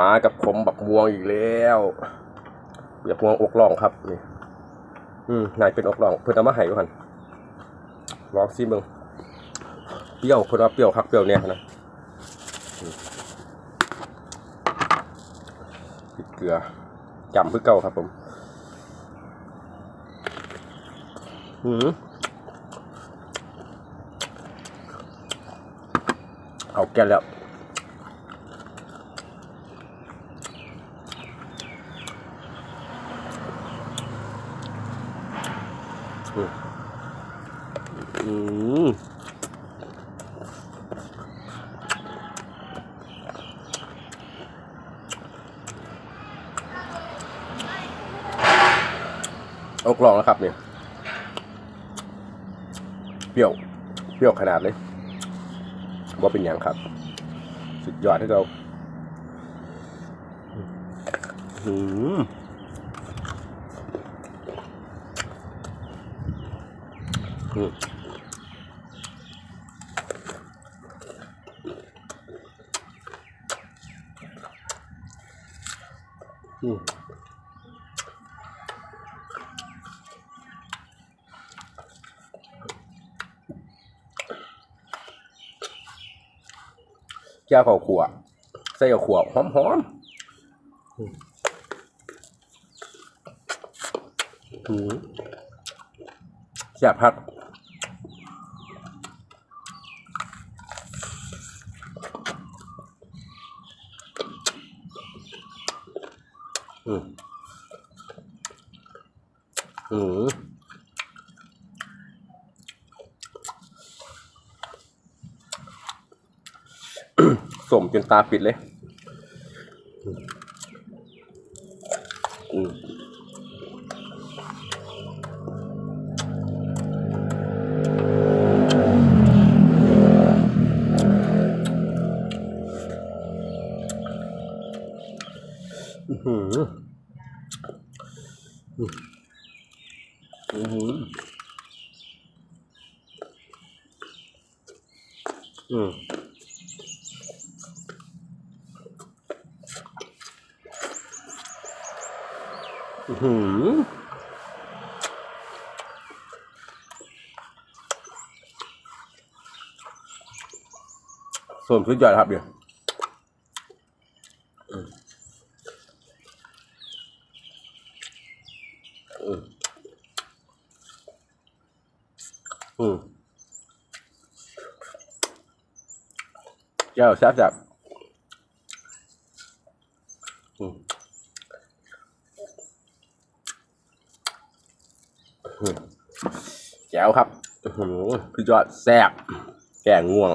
มากับผมบักบวงอีกแล้วบักบวงอกล่องครับนี่อืมนายเป็นอกล่อง เพิ่อนเอามาให้ก่อนลองซิเบิงเปรี้ยวเพิ่นว่าเปรี้ยวคักเปรี้ยวเนี่ยนะิเกลือจำเพื่อเก่าครับผมอืมเอาแกนแล้ว อืมเอากลองแล้วครับเนี่ยเปรี้ยว เปรี้ยวขนาดเลยว่าเป็นอย่างครับ สุดยอดให้เรา อืม อืมอืมแก้วข้าวขัวใส่ข้าวขัวหอมหอมๆอืมแซ่บครั อืมอืมสมจนตาปิดเลย อืม อื้อหืออือหืออืม อื้อหือส่วนสุดยอดครับเดี๋ยวอืม อืมอืมแก้วแซ่บจับอืมแจ๋วครับอื้อหือสุดยอดแซ่บแกงง่วง